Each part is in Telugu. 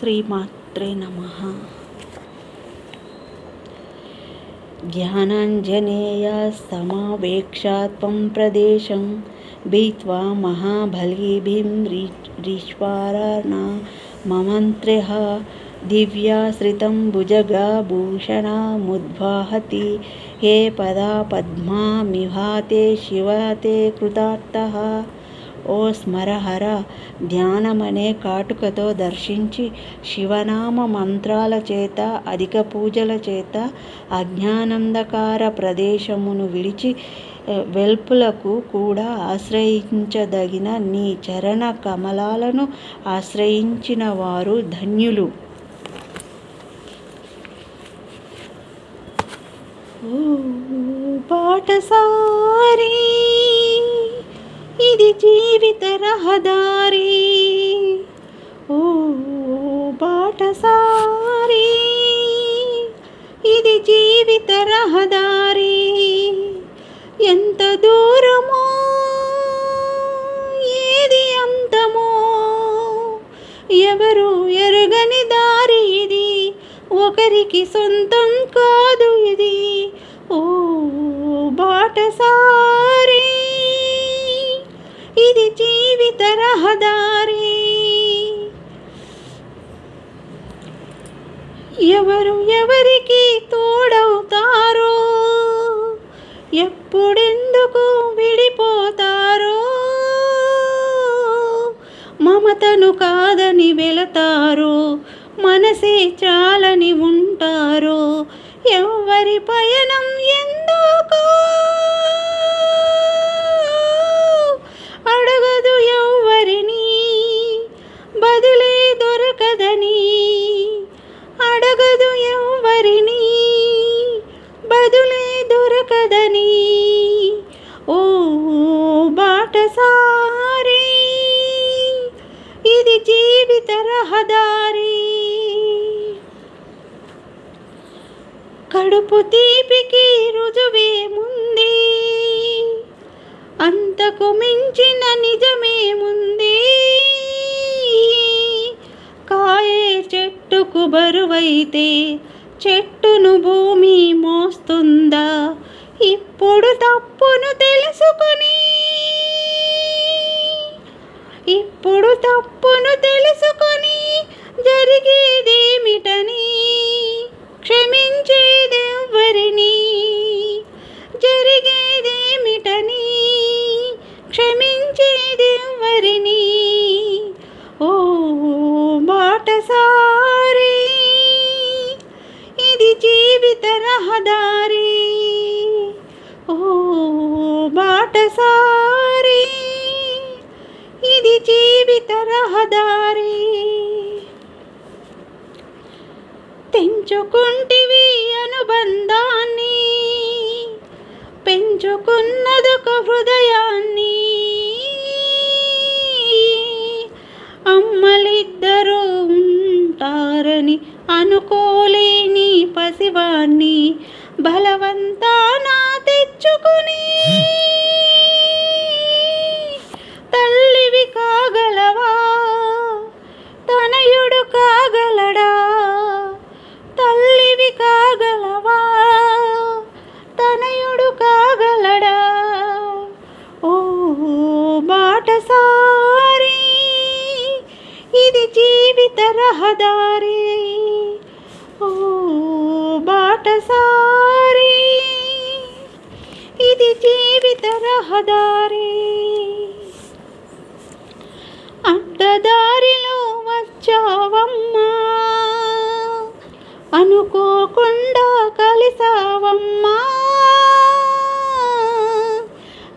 श्रीमात्रे नमः। ज्ञानाञ्जनेया समावेक्षा त्वं प्रदेशं भित्वा महाबलिभिं रीश्वाराणा ममन्त्र्यः दिव्याश्रितं हे पदा पद्मामिहाते शिवते, कृतार्थः ఓ స్మరహర ధ్యానమనే కాటుకతో దర్శించి శివనామ మంత్రాల చేత అధిక పూజల చేత అజ్ఞానందకార ప్రదేశమును విడిచి వెల్పులకు కూడా ఆశ్రయించదగిన నీ చరణ కమలాలను ఆశ్రయించిన వారు ధన్యులు. ఓ పాటసారి జీవిత రహదారి ఓ బాటసారి ఇది జీవిత రహదారి ఎంత దూరమో ఏది అంతమో ఎవరు ఎరగని దారి ఇది. ఒకరికి సొంతం కాదు ఇది ఓ బాటసారి రహదారి ఎవరు ఎవరికి తోడవుతారో ఎప్పుడెందుకు విడిపోతారో. మమతను కాదని వెళతారు మనసే చాలని ఉంటారు ఎవరి పయనం ఎందుకో? బదులే దొరకదని. ఓ బాటసారి ఇది జీవిత రహదారి. కడుపు తీపికి రుజువేముంది అంతకు మించిన నిజమేముంది కాయే చెట్టుకు బరువైతే చెట్టును భూమి మోస్తుందా? ఇప్పుడు తప్పును తెలుసుకొని. ఇప్పుడు తప్పును తెలుసుకొని జరిగేదేమిటని జీవిత రహదారి ఓ బాటసారి ఇది జీవిత రహదారి తెంచుకుంటివి అనుబంధాన్ని పెంచుకున్నదొక హృదయాన్ని. అమ్మలిద్దరూ ఉంటారని అనుకోలేని పసివాణ్ణి బలవంతానా తెచ్చుకుని తల్లివి కాగలవా? తనయుడు కాగలడా? తల్లివి కాగలవా? తనయుడు కాగలడా? ఓ బాటసారి ఇది జీవిత రహదారి. ఓ బాటసారి ఇది జీవిత రహదారి. అడ్డదారిలో వచ్చావమ్మా అనుకోకుండా కలిసావమ్మా.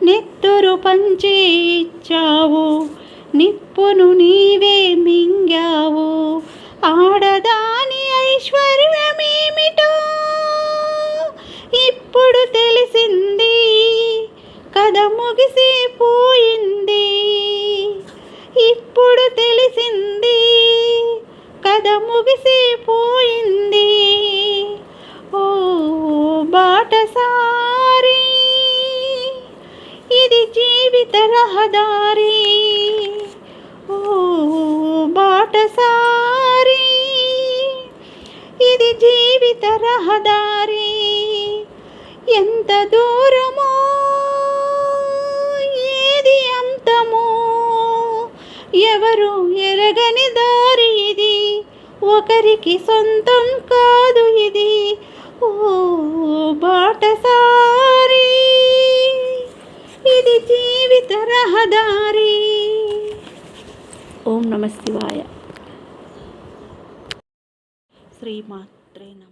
నెత్తురు పంచి ఇచ్చావు నిప్పును నీవే మింగావు. ఆడ పోయింది కథ ముగిసిపోయింది. ఓ బాటసారి ఇది జీవిత రహదారి. ఓ బాటసారి ఇది జీవిత రహదారి. ఎంత దూరమో ఎవరు ఎరగని దారి ఇది? ఒకరికి సొంతం కాదు ఇది. ఓ బాటసారి ఇది జీవిత రహదారి. ఓం నమ శివాయ. శ్రీమాత్రే నమ.